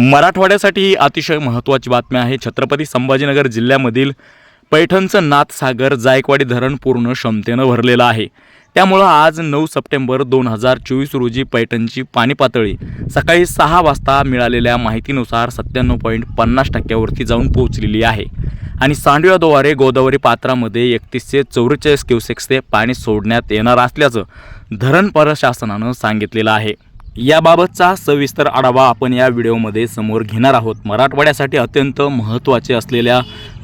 मराठवाड्यासाठी ही अतिशय महत्त्वाची बातमी आहे. छत्रपती संभाजीनगर जिल्ह्यामधील पैठणचं नाथसागर जायकवाडी धरण पूर्ण क्षमतेनं भरलेलं आहे. त्यामुळं आज नऊ सप्टेंबर दोन हजार चोवीस रोजी पैठणची पाणी पातळी सकाळी सहा वाजता मिळालेल्या माहितीनुसार सत्त्याण्णव पॉईंट पन्नास टक्क्यावरती जाऊन पोहोचलेली आहे. आणि सांडव्याद्वारे गोदावरी पात्रामध्ये एकतीसशे चौवेचाळीस क्युसेक्सचे पाणी सोडण्यात येणार असल्याचं धरण प्रशासनानं सांगितलेलं आहे. याबाबतचा सविस्तर आढावा आपण या व्हिडिओमध्ये समोर घेणार आहोत. मराठवाड्यासाठी अत्यंत महत्त्वाचे असलेल्या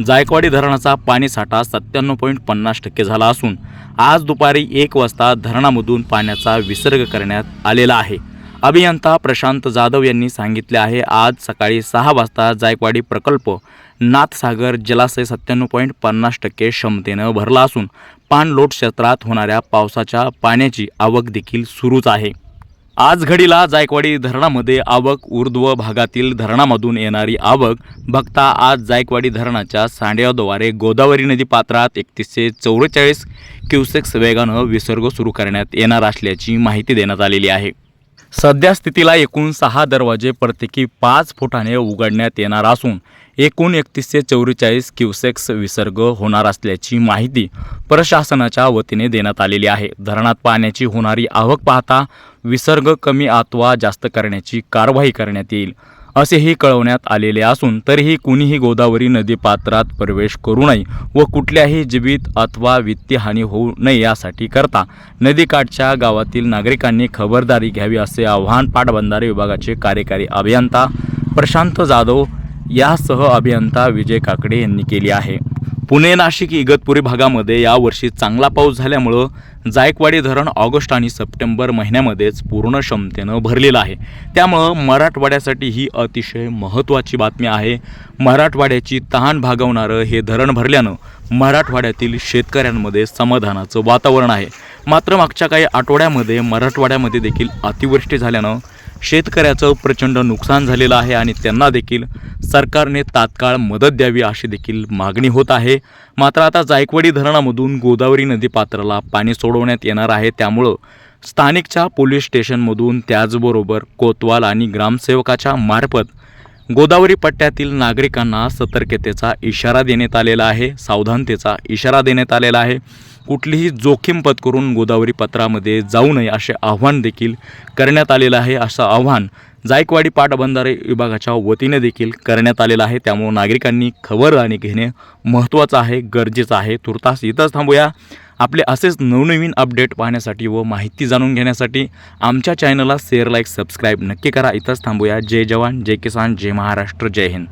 जायकवाडी धरणाचा पाणीसाठा सत्त्याण्णव पॉईंट पन्नास टक्के झाला असून आज दुपारी एक वाजता धरणामधून पाण्याचा विसर्ग करण्यात आलेला आहे. अभियंता प्रशांत जाधव यांनी सांगितले आहे आज सकाळी सहा वाजता जायकवाडी प्रकल्प नाथसागर जलाशय सत्त्याण्णव पॉईंट पन्नास टक्के क्षमतेनं भरला असून पाणलोट क्षेत्रात होणाऱ्या पावसाच्या पाण्याची आवक देखील सुरूच आहे. आज घडीला जायकवाडी धरणामध्ये आवक ऊर्ध्व भागातील धरणामधून येणारी आवक बघता आज जायकवाडी धरणाच्या सांड्याद्वारे गोदावरी नदी पात्रात एकतीसशे चौवेचाळीस क्युसेक्स वेगानं विसर्ग सुरू करण्यात येणार असल्याची माहिती देण्यात आलेली आहे. सध्या स्थितीला एकूण सहा दरवाजे प्रत्येकी पाच फुटाने उघडण्यात येणार असून एकूण एकतीसशे चौवेचाळीस क्युसेक्स विसर्ग होणार असल्याची माहिती प्रशासनाच्या वतीने देण्यात आलेली आहे. धरणात पाण्याची होणारी आवक पाहता विसर्ग कमी अथवा जास्त करण्याची कारवाई करण्यात येईल असेही कळवण्यात आलेले असून तरीही कुणीही गोदावरी नदी पात्रात प्रवेश करू नये व कुठल्याही जीवित अथवा वित्तीय हानी होऊ नये यासाठी करता नदीकाठच्या गावातील नागरिकांनी खबरदारी घ्यावी असे आवाहन पाटबंधारे विभागाचे कार्यकारी अभियंता प्रशांत जाधव यासह अभियंता विजय काकडे यांनी केली आहे. पुणे नाशिक इगतपुरी भागामध्ये यावर्षी चांगला पाऊस झाल्यामुळं जायकवाडी धरण ऑगस्ट आणि सप्टेंबर महिन्यामध्येच पूर्ण क्षमतेनं भरलेलं आहे. त्यामुळं मराठवाड्यासाठी ही अतिशय महत्त्वाची बातमी आहे. मराठवाड्याची तहान भागवणारं हे धरण भरल्यानं मराठवाड्यातील शेतकऱ्यांमध्ये समाधानाचं वातावरण आहे. मात्र मागच्या काही आठवड्यामध्ये मराठवाड्यामध्ये देखील अतिवृष्टी झाल्यानं शेतकऱ्याचं प्रचंड नुकसान झालेलं आहे आणि त्यांना देखील सरकारने तात्काळ मदत द्यावी अशी देखील मागणी होत आहे. मात्र आता जायकवाडी धरणामधून गोदावरी नदी पात्राला पाणी सोडवण्यात येणार आहे. त्यामुळं स्थानिकच्या पोलीस स्टेशनमधून त्याचबरोबर कोतवाल आणि ग्रामसेवकाच्या मार्फत गोदावरी पट्ट्यातील नागरिकांना सतर्कतेचा इशारा देण्यात आलेला आहे. सावधानतेचा इशारा देण्यात आलेला आहे. कुठलीही जोखीम पत्करून गोदावरी पत्रामध्ये जाऊ नये असे आव्हान देखील करण्यात आलेलं आहे. असं आव्हान जायकवाडी पाटबंधारे विभागाच्या वतीने देखील करण्यात आलेलं आहे. त्यामुळे नागरिकांनी खबरदारी घेणे महत्त्वाचं आहे गरजेचं आहे. तुर्तास इथंच थांबूया. आपले असेच नवनवीन अपडेट पाहण्यासाठी व माहिती जाणून घेण्यासाठी आमच्या चॅनलला शेअर लाईक सबस्क्राईब नक्की करा. इथंच थांबूया. जय जवान जय किसान जय महाराष्ट्र जय हिंद.